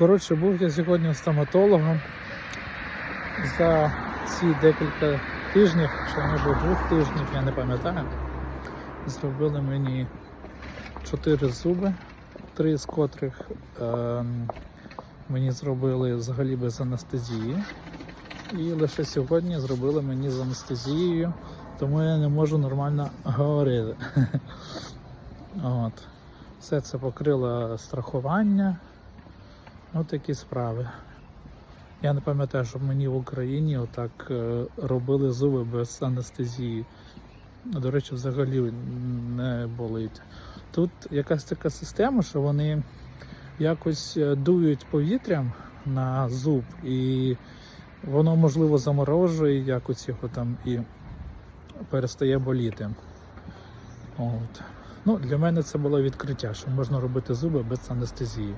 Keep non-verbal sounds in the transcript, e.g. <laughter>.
Коротше, був я сьогодні стоматологом. За ці декілька тижнів, чи може двох тижнів, я не пам'ятаю, зробили мені чотири зуби, три з котрих ем, мені зробили взагалі без анестезії. І лише сьогодні зробили мені з анестезією, тому я не можу нормально говорити. <laughs> От. Все це покрило страхування. Ось такі справи. Я не пам'ятаю, щоб мені в Україні отак е, робили зуби без анестезії. До речі, взагалі не болить. Тут якась така система, що вони якось е, дують повітрям на зуб, і воно можливо заморожує якось його там і перестає боліти. От. Ну, для мене це було відкриття, що можна робити зуби без анестезії.